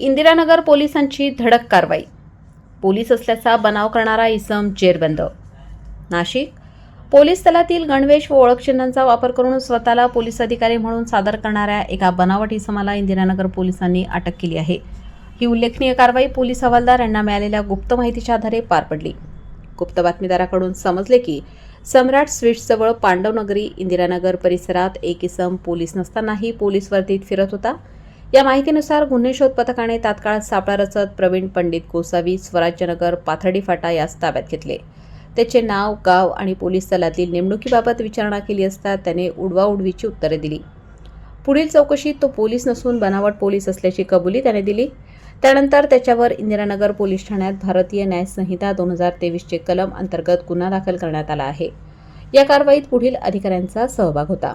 इंदिरानगर पोलिसांची धडक कारवाई. पोलीस असल्याचा बनाव करणारा इसम जेरबंद. नाशिक पोलीस दलातील गणवेश व ओळखचिन्हांचा वापर करून स्वतःला पोलीस अधिकारी म्हणून सादर करणाऱ्या एका बनावट इसमाला इंदिरानगर पोलिसांनी अटक केली आहे. ही उल्लेखनीय कारवाई पोलीस हवालदार यांना मिळालेल्या गुप्त माहितीच्या आधारे पार पडली. गुप्त बातमीदाराकडून समजले की सम्राट स्वीट्सजवळ पांडवनगरी इंदिरानगर परिसरात एक इसम पोलीस नसतानाही पोलीस वर्दीत फिरत होता. या माहितीनुसार गुन्हे शोध पथकाने तात्काळ सापळा रचत प्रवीण पंडित गोसावी स्वराज्यनगर पाथर्डी फाटा यास ताब्यात घेतले. त्याचे नाव गाव आणि पोलीस दलातील नेमणुकीबाबत विचारणा केली असता त्याने उडवाउडवीची उत्तरे दिली. पुढील चौकशीत तो पोलीस नसून बनावट पोलीस असल्याची कबुली त्याने दिली. त्यानंतर त्याच्यावर इंदिरानगर पोलीस ठाण्यात भारतीय न्याय संहिता दोन हजार तेवीसचे कलम अंतर्गत गुन्हा दाखल करण्यात आला आहे. या कारवाईत पुढील अधिकाऱ्यांचा सहभाग होता.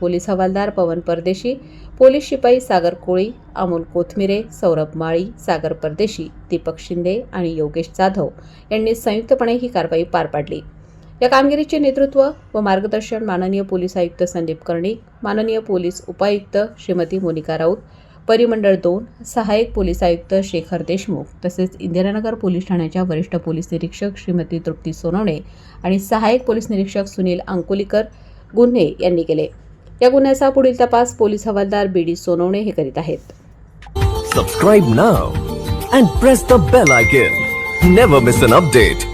पोलीस हवालदार पवन परदेशी पोलीस शिपाई सागर कोळी अमोल कोथमिरे सौरभ माळी सागर परदेशी दीपक शिंदे आणि योगेश जाधव यांनी संयुक्तपणे ही कारवाई पार पाडली. या कामगिरीचे नेतृत्व व मार्गदर्शन माननीय पोलीस आयुक्त संदीप कर्णिक माननीय पोलीस उपायुक्त श्रीमती मोनिका राऊत परिमंडळ दोन सहाय्यक पोलीस आयुक्त शेखर देशमुख तसेच इंदिरानगर पोलीस ठाण्याच्या वरिष्ठ पोलीस निरीक्षक श्रीमती तृप्ती सोनवणे आणि सहाय्यक पोलीस निरीक्षक सुनील अंकोलीकर गुन्हे यांनी केले. या गुन्ह्याचा पुढील तपास पोलीस हवालदार बी डी सोनवणे हे करीत आहेत. Subscribe now and press the bell icon never miss an update